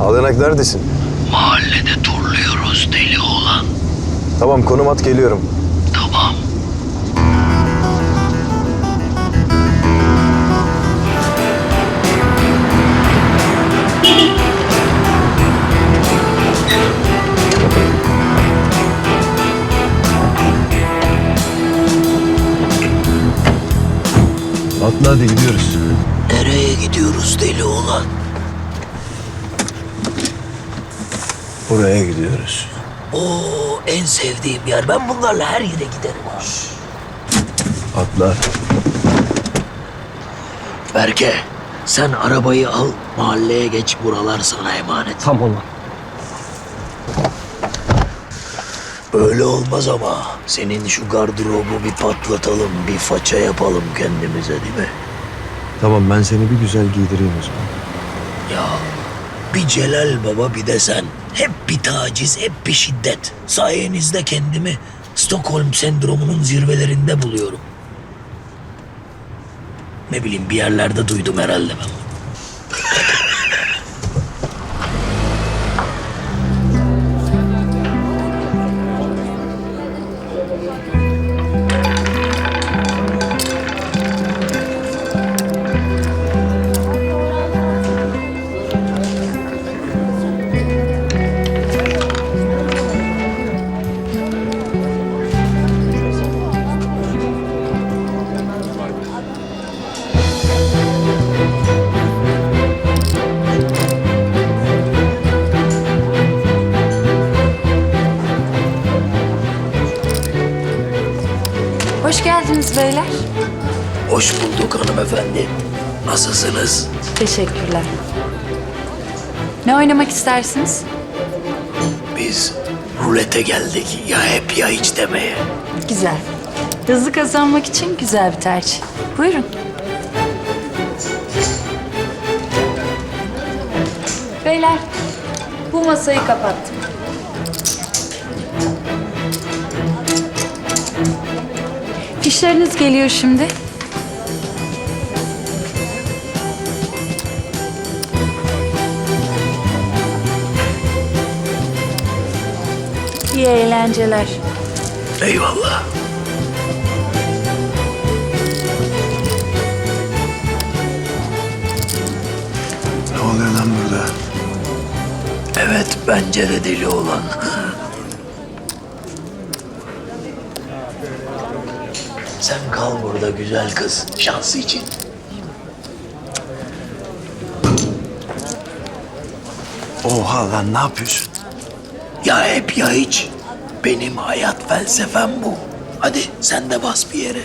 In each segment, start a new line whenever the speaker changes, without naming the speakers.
Aldanak neredesin?
Mahallede turluyoruz deli oğlan.
Tamam konum at geliyorum.
Tamam.
Atla hadi gidiyoruz. Buraya gidiyoruz.
Oo en sevdiğim yer. Ben bunlarla her yere giderim.
Atla.
Berke sen arabayı al mahalleye geç buralar sana emanet.
Tamam.
Böyle olmaz ama. Senin şu gardırobu bir patlatalım, bir faça yapalım kendimize değil mi?
Tamam ben seni bir güzel giydireyim o zaman.
Ya bir Celal Baba bir de sen. Hep bir taciz, hep bir şiddet. Sayenizde kendimi Stockholm sendromunun zirvelerinde buluyorum. Ne bileyim bir yerlerde duydum herhalde ben.
Hoş geldiniz beyler.
Hoş bulduk hanımefendi. Nasılsınız?
Teşekkürler. Ne oynamak istersiniz?
Biz rulete geldik ya hep ya hiç demeye.
Güzel. Hızlı kazanmak için güzel bir tercih. Buyurun. Beyler, bu masayı kapattım. Fişleriniz geliyor şimdi. İyi eğlenceler.
Eyvallah.
Ne oluyor lan burada?
Evet bence de deli olan. Sen kal burada güzel kız. Şansı için.
Oha lan ne yapıyorsun?
Ya hep ya hiç. Benim hayat felsefem bu. Hadi sen de bas bir yere.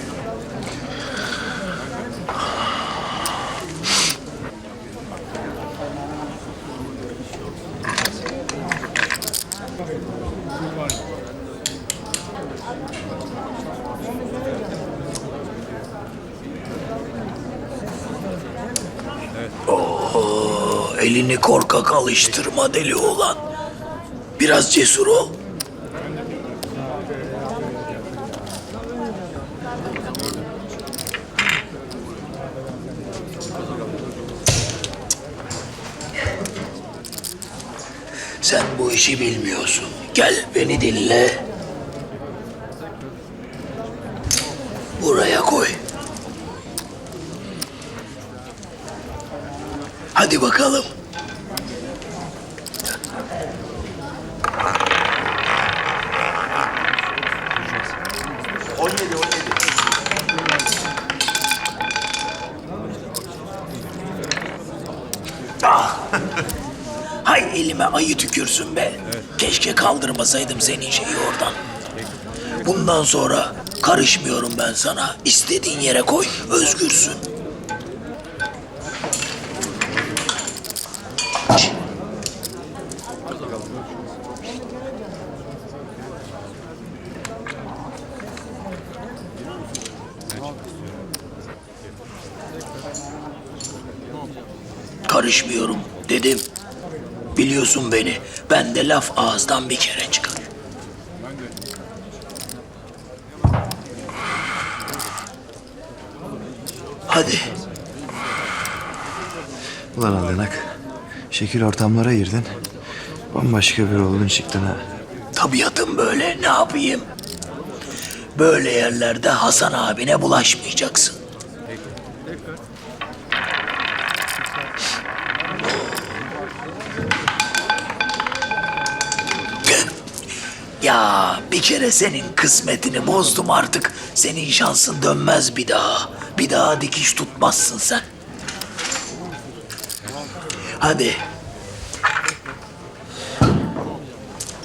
Oo, elini korkak alıştırma deli olan. Biraz cesur ol. Sen bu işi bilmiyorsun. Gel beni dinle. Buraya koy. Hadi bakalım. Ayı tükürsün be. Keşke kaldırmasaydım senin şeyi oradan. Bundan sonra karışmıyorum ben sana. İstediğin yere koy, özgürsün. Karışmıyorum dedim. Biliyorsun beni. Ben de laf ağızdan bir kere çıkar. Hadi.
Ulan Aldanak. Şekil ortamlara girdin. Bambaşka bir oldun çıktın ha.
Tabiatım böyle ne yapayım? Böyle yerlerde Hasan abine bulaşmayacaksın. Ya bir kere senin kısmetini bozdum artık. Senin şansın dönmez bir daha. Bir daha dikiş tutmazsın sen. Hadi.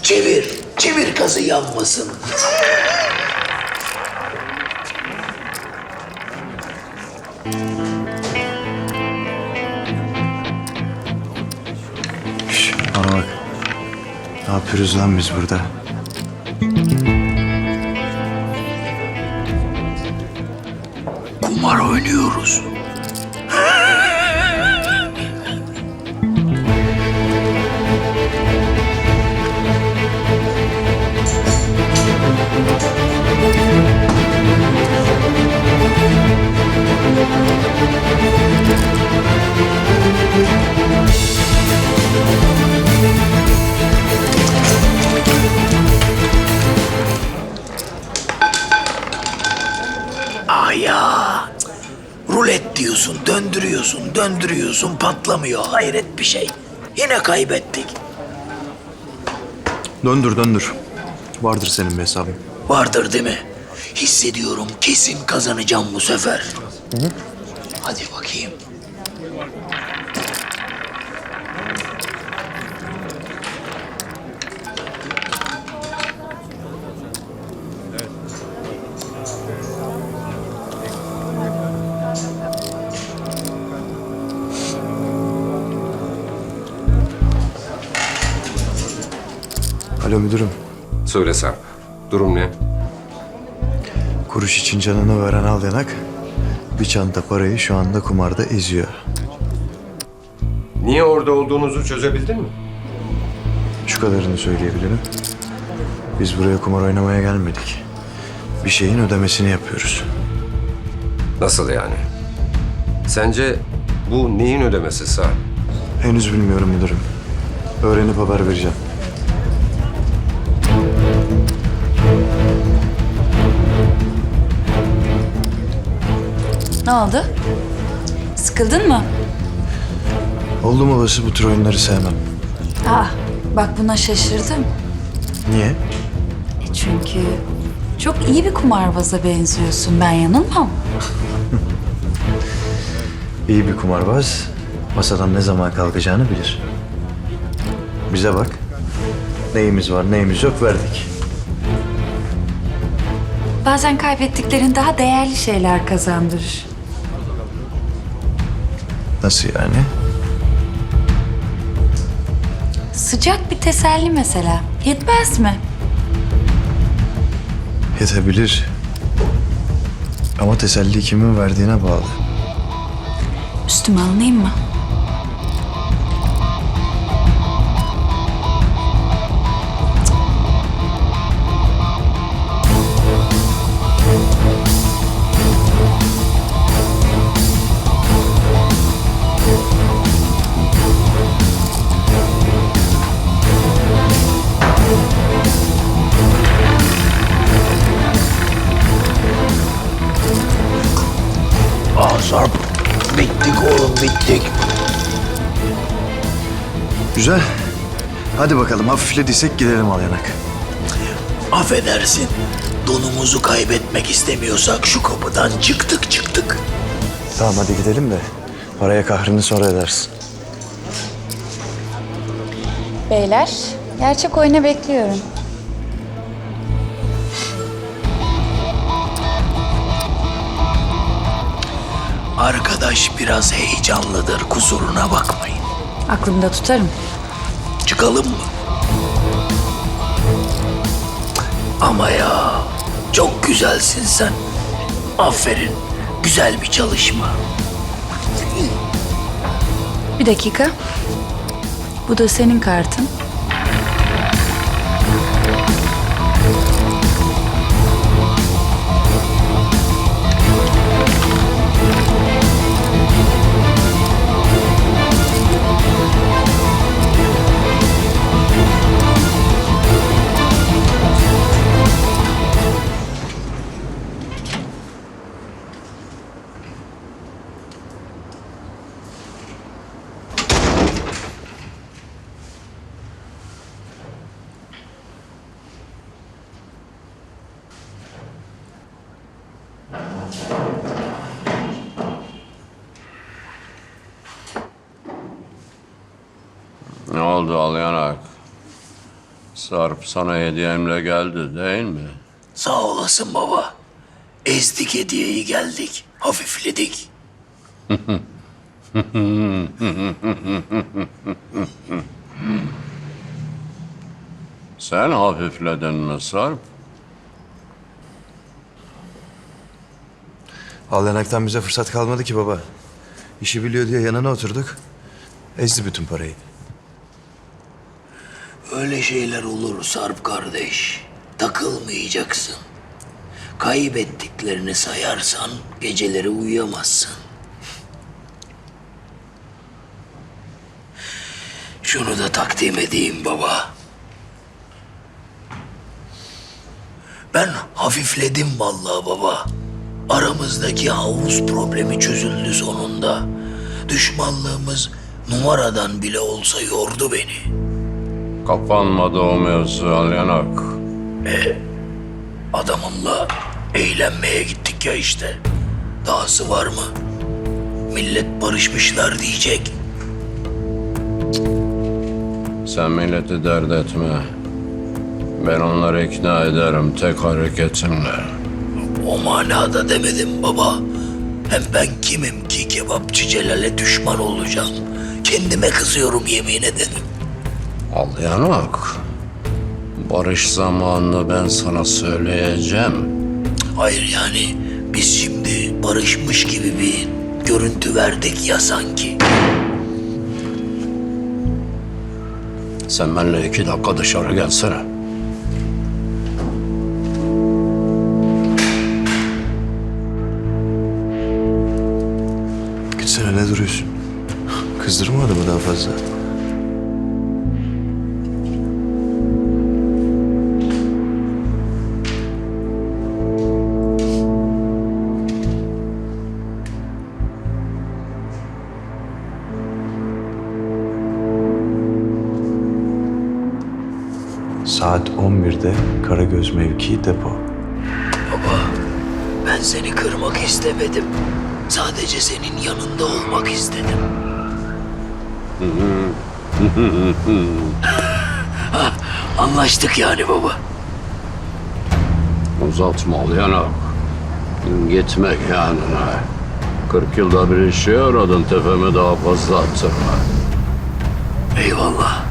Çevir. Çevir kazı yanmasın.
Şş, bana bak. Ne yapıyoruz lan biz burada?
Rulet diyorsun, döndürüyorsun, döndürüyorsun, patlamıyor. Hayret bir şey. Yine kaybettik.
Döndür döndür. Vardır senin bir hesabın.
Vardır değil mi? Hissediyorum kesin kazanacağım bu sefer. Hadi bakayım.
Alo müdürüm.
Söylesem. Durum ne?
Kuruş için canını veren al yanak. Bir çanta parayı şu anda kumarda eziyor.
Niye orada olduğunuzu çözebildin mi?
Şu kadarını söyleyebilirim. Biz buraya kumar oynamaya gelmedik. Bir şeyin ödemesini yapıyoruz.
Nasıl yani? Sence bu neyin ödemesi Sarp?
Henüz bilmiyorum müdürüm. Öğrenip haber vereceğim.
Ne oldu? Sıkıldın mı?
Oldum olası bu tür oyunları sevmem.
Ah, bak buna şaşırdım.
Niye?
E çünkü çok iyi bir kumarbaza benziyorsun. Ben yanılmam.
İyi bir kumarbaz masadan ne zaman kalkacağını bilir. Bize bak. Neyimiz var neyimiz yok verdik.
Bazen kaybettiklerin daha değerli şeyler kazandırır.
Nasıl yani?
Sıcak bir teselli mesela. Yetmez mi?
Yetebilir. Ama teselli kimin verdiğine bağlı.
Üstüme alınayım mı?
Güzel. Hadi bakalım hafiflediysek gidelim al yanak.
Affedersin. Donumuzu kaybetmek istemiyorsak şu kapıdan çıktık çıktık.
Tamam hadi gidelim de paraya kahrını sonra edersin.
Beyler, gerçek oyuna bekliyorum.
Arkadaş biraz heyecanlıdır kusuruna bakmayın.
Aklımda tutarım.
Çıkalım mı? Ama ya çok güzelsin sen. Aferin. Güzel bir çalışma.
Bir dakika. Bu da senin kartın.
Oldu Alyanak? Sarp sana hediyemle geldi değil mi?
Sağ olasın baba. Ezdik hediyeyi geldik. Hafifledik.
Sen hafifledin mi Sarp?
Alyanak'tan bize fırsat kalmadı ki baba. İşi biliyor diye yanına oturduk. Ezdi bütün parayı.
Öyle şeyler olur Sarp kardeş. Takılmayacaksın. Kaybettiklerini sayarsan geceleri uyuyamazsın. Şunu da takdim edeyim baba. Ben hafifledim vallahi baba. Aramızdaki havuz problemi çözüldü sonunda. Düşmanlığımız numaradan bile olsa yordu beni.
Kapanmadı o mevzu Alyanak.
Adamımla eğlenmeye gittik ya işte. Dahası var mı? Millet barışmışlar diyecek.
Sen milleti dert etme. Ben onları ikna ederim tek hareketimle.
O manada demedim baba. Hem ben kimim ki kebapçı Celal'e düşman olacağım. Kendime kızıyorum yemin ederim.
Alyanak. Barış zamanını ben sana söyleyeceğim.
Hayır yani biz şimdi barışmış gibi bir görüntü verdik ya sanki.
Sen benimle iki dakika dışarı gelsene.
Ben seni kırmak istemedim. Sadece senin yanında olmak istedim. Ha, Anlaştık yani baba.
Uzatma Alyanak. Gitmek yanına. Kırk yılda bir işe yaradın tepeme daha fazla attırma.
Eyvallah.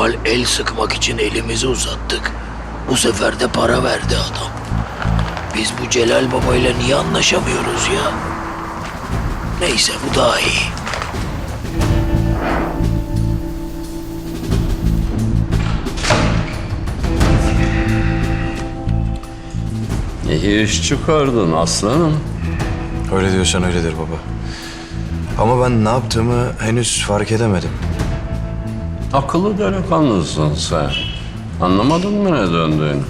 Normal el sıkmak için elimizi uzattık. Bu sefer de para verdi adam. Biz bu Celal Baba ile niye anlaşamıyoruz ya? Neyse bu daha iyi.
İyi iş çıkardın aslanım.
Öyle diyorsan öyledir baba. Ama ben ne yaptığımı henüz fark edemedim.
Akıllı delikanlısın sen. Anlamadın mı ne döndüğünü?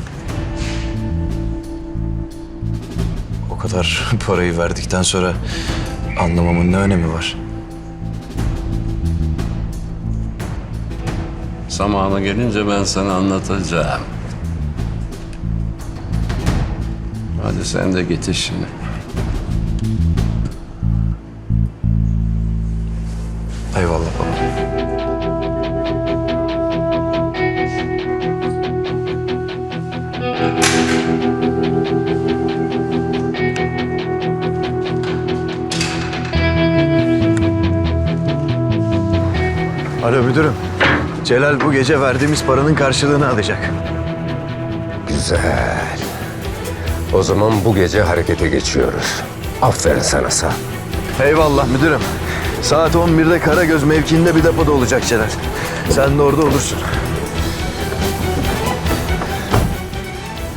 O kadar parayı verdikten sonra anlamamın ne önemi var?
Zamanı gelince ben sana anlatacağım. Hadi sen de git işine.
Eyvallah baba. Celal bu gece verdiğimiz paranın karşılığını alacak.
Güzel. O zaman bu gece harekete geçiyoruz. Aferin sana sağ.
Eyvallah müdürüm. Saat 11'de Karagöz mevkiinde bir depoda olacak Celal. Sen de orada olursun.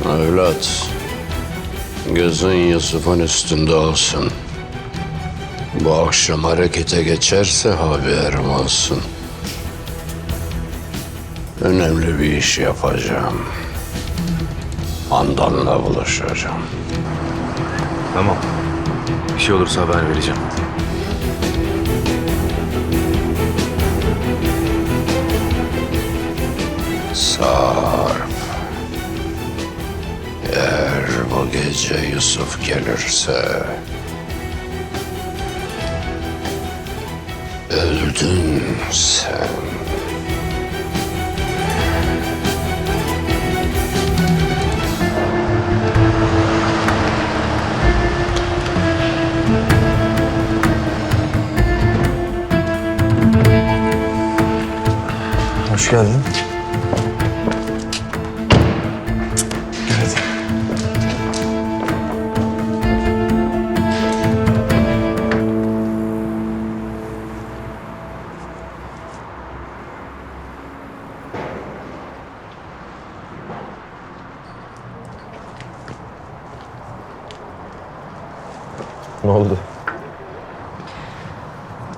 Evlat, gözün Yusuf'un üstünde olsun. Bu akşam harekete geçerse haberim olsun. Önemli bir iş yapacağım. Handan'la buluşacağım.
Tamam. Bir şey olursa haber vereceğim.
Sarp. Eğer bu gece Yusuf gelirse... Öldün sen.
Hoş geldin. Gel hadi. Ne oldu?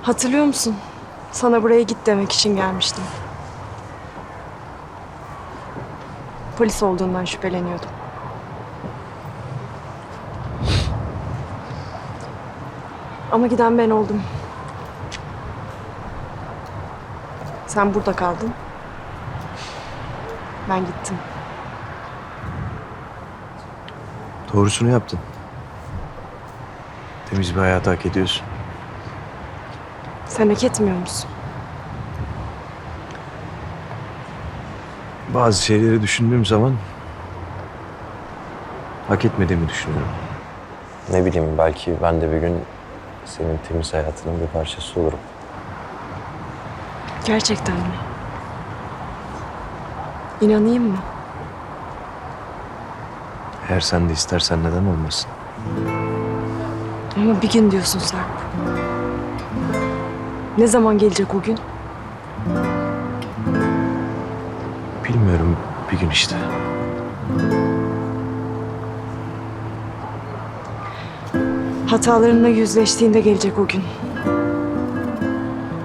Hatırlıyor musun? Sana buraya git demek için gelmiştim. Polis olduğundan şüpheleniyordum. Ama giden ben oldum. Sen burada kaldın. Ben gittim.
Doğrusunu yaptın. Temiz bir hayat hak ediyorsun.
Sen hak etmiyor musun?
Bazı şeyleri düşündüğüm zaman hak etmediğimi düşünüyorum.
Ne bileyim belki ben de bir gün senin temiz hayatının bir parçası olurum.
Gerçekten mi? İnanayım mı?
Eğer sen de istersen neden olmasın?
Ama bir gün diyorsun Sarp. Ne zaman gelecek o gün?
Bilmiyorum bir gün işte.
Hatalarınla yüzleştiğinde gelecek o gün.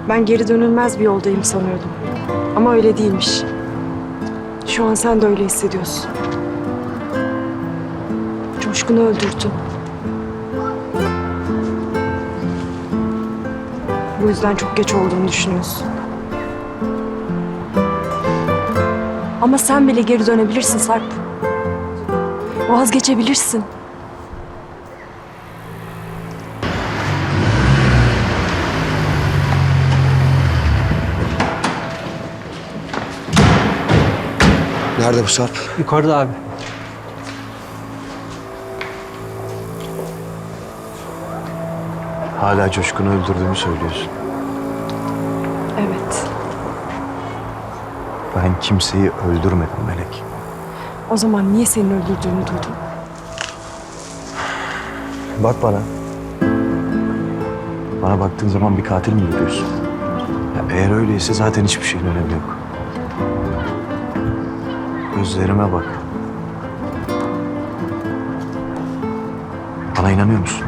Ben geri dönülmez bir yoldayım sanıyordum. Ama öyle değilmiş. Şu an sen de öyle hissediyorsun. Coşkun'u öldürdün. Bu yüzden çok geç olduğunu düşünüyorsun. Ama sen bile geri dönebilirsin Sarp. Vazgeçebilirsin.
Nerede bu Sarp?
Yukarıda abi.
Hala Coşkun'u öldürdüğümü söylüyorsun. Ben kimseyi öldürmedim Melek.
O zaman niye senin öldürdüğünü duydum?
Bak bana. Bana baktığın zaman bir katil mi görüyorsun? Ya eğer öyleyse zaten hiçbir şeyin önemi yok. Gözlerime bak. Bana inanıyor musun?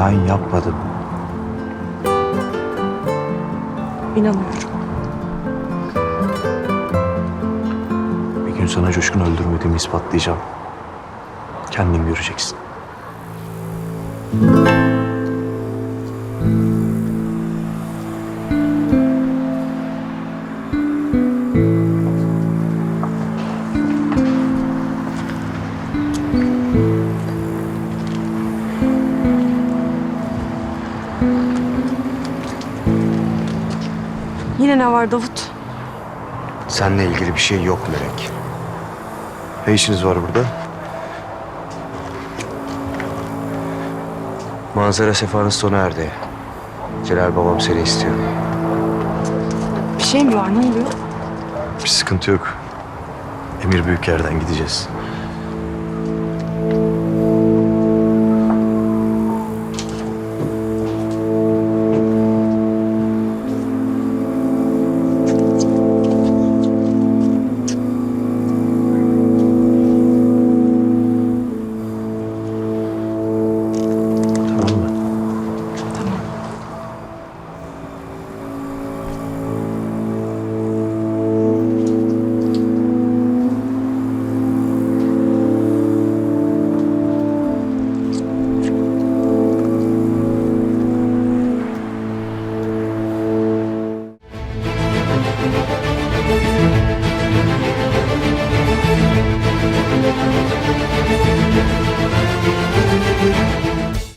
Ben yapmadım.
İnanıyorum.
Gün sana Coşkun öldürmediğimi ispatlayacağım. Kendin göreceksin.
Yine ne var Davut?
Seninle ilgili bir şey yok Melek. Ne işiniz var burada? Manzara sefanız sona erdi. Celal babam seni istiyor.
Bir şey mi var? Ne oluyor?
Bir sıkıntı yok. Emir Büyüker'den gideceğiz.